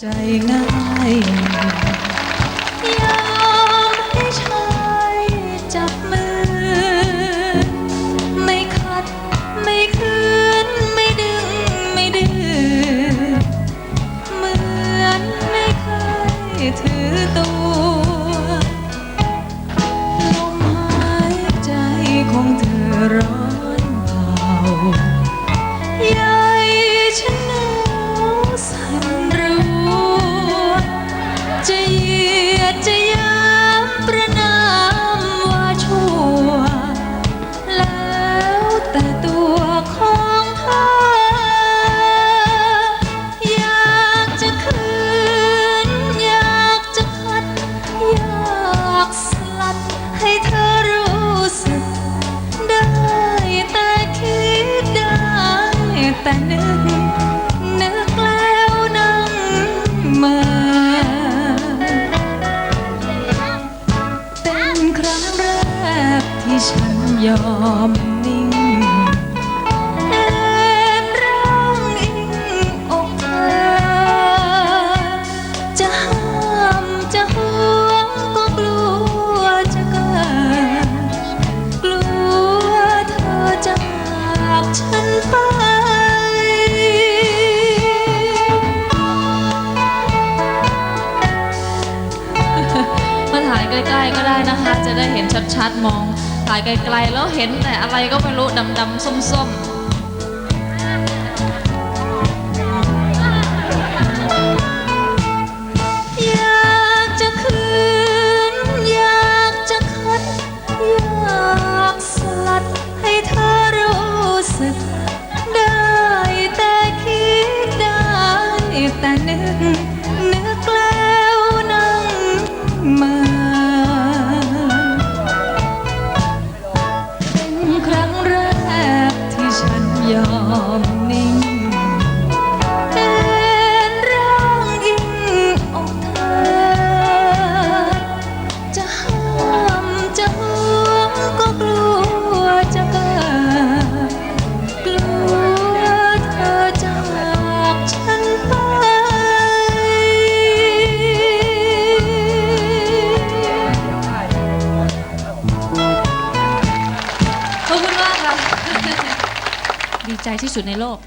ใจง่ายยอมให้ชายจับมือ ไม่ขัดไม่คืนไม่ดึงไม่ดื้อเหมือนไม่เคยถือตัว ที่ฉันยอมนิ่งแอบร้องอิงอกเธอจะห้ามจะห่วงก็กลัวจะเกิดกลัวเธอจากฉันไป มาถ่ายใกล้ๆก็ได้นะคะ จะได้เห็นชัดๆมอง ถ่ายไกลๆแล้วเห็นแต่อะไรก็ไม่รู้ดำๆส้มอยากจ ดีใจที่สุดในโลก